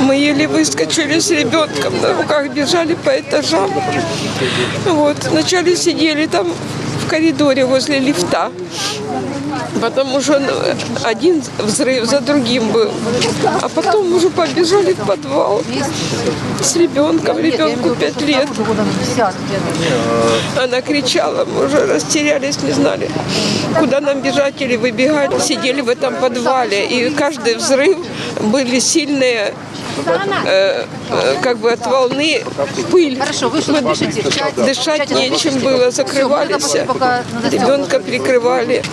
Мы еле выскочили с ребенком на руках, бежали по этажам. Вот. Вначале сидели там коридоре возле лифта. Потом уже э, один взрыв за другим был. А потом уже побежали в подвал с ребенком. Ребенку пять лет. Она кричала, мы уже растерялись, не знали, куда нам бежать или выбегать. Сидели в этом подвале, и каждый взрыв были сильные э, э, как бы от волны пыль. Хорошо, вы что чате? Дышать нечем было, закрывались. мы это пока надо сделать. Ребенка прикрывали.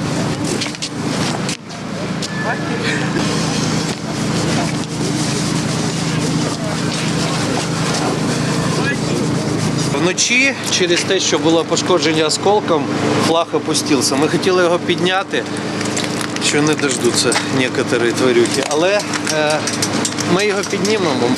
Вночі через те, що було пошкодження осколком, флаг опустився. Ми хотіли його підняти, що не дождуться некоторі тварюки. Але е, ми його піднімемо.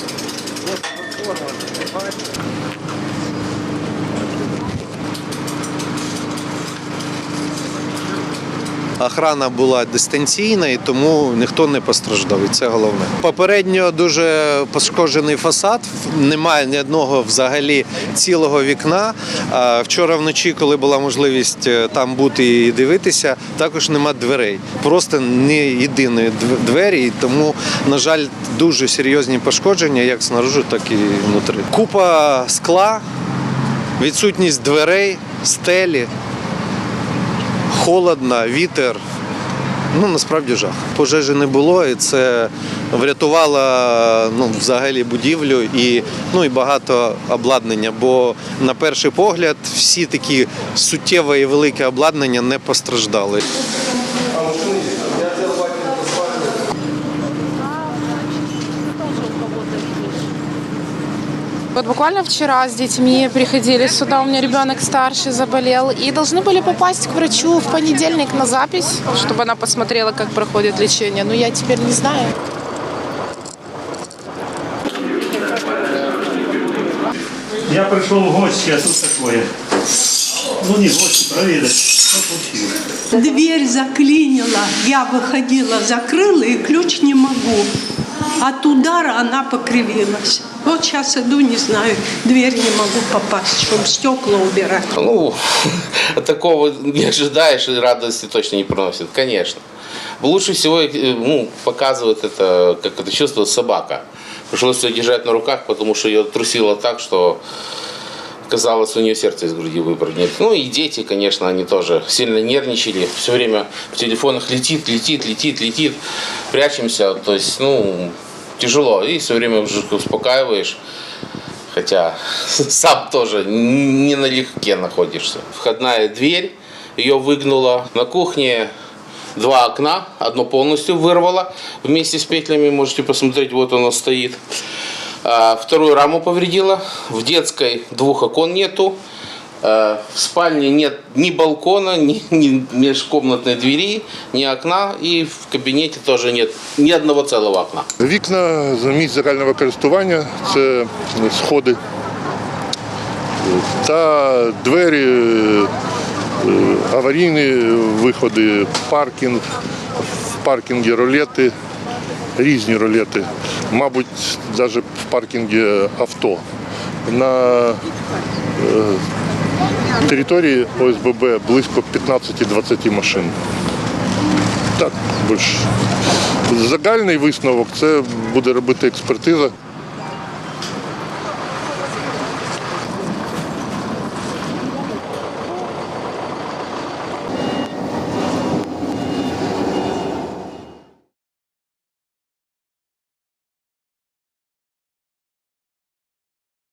Охрана була дистанційна, і тому ніхто не постраждав. І це головне. Попередньо дуже пошкоджений фасад. Немає ні одного взагалі цілого вікна. Вчора вночі, коли була можливість е, там бути і дивитися, також нема дверей. Просто не єдиної двері. І тому, на жаль, дуже серйозні пошкодження, як снаружи, так і внутрі. Купа скла, відсутність дверей, стелі холодно, вітер. Ну, насправді жах. Пожежі не було, і це врятувало ну, взагалі будівлю і, ну, і багато обладнання. Бо на перший погляд всі такі суттєве і велике обладнання не постраждали. Вот буквально вчера с детьми приходили сюда, у меня ребенок старший заболел, и должны были попасть к врачу в понедельник на запись, чтобы она посмотрела, как проходит лечение. Но я теперь не знаю. Я пришел в гости, а тут такое. Ну не гости, проведать. Что? Дверь заклинила, я выходила, закрыла и ключ не могу. От удара она покривилась. Вот сейчас иду, не знаю, дверь не могу попасть, чтобы стекла убирать. Ну, такого не ожидаешь и радости точно не приносит, конечно. Лучше всего э, ну, показывает это, как это чувствует собака. Пришлось ее держать на руках, потому что ее трусило так, что казалось, у нее сердце из груди выпрыгнет. Ну и дети, конечно, они тоже сильно нервничали. Все время в телефонах летит, летит, летит, летит. Прячемся. То есть, ну, тяжело. И все время уже успокаиваешь. Хотя сам тоже не налегке находишься. Входная дверь, ее выгнула. На кухне два окна, одно полностью вырвало вместе с петлями, можете посмотреть, вот оно стоит. А, Вторую раму повредила. В детской двух окон нету. А, В спальне нет ни балкона, ни, ни межкомнатной двери, ни окна. И в кабинете тоже нет ни одного целого окна. Вікна за місць загального користування це сходи та двері, е, аварійні виходи, паркінг, в паркінгі ролети, Різні ролети. Мабуть, навіть в паркінгі авто. На е, території ОСББ близько 15-20 машин. Так, більше. Загальний висновок це буде робити експертиза.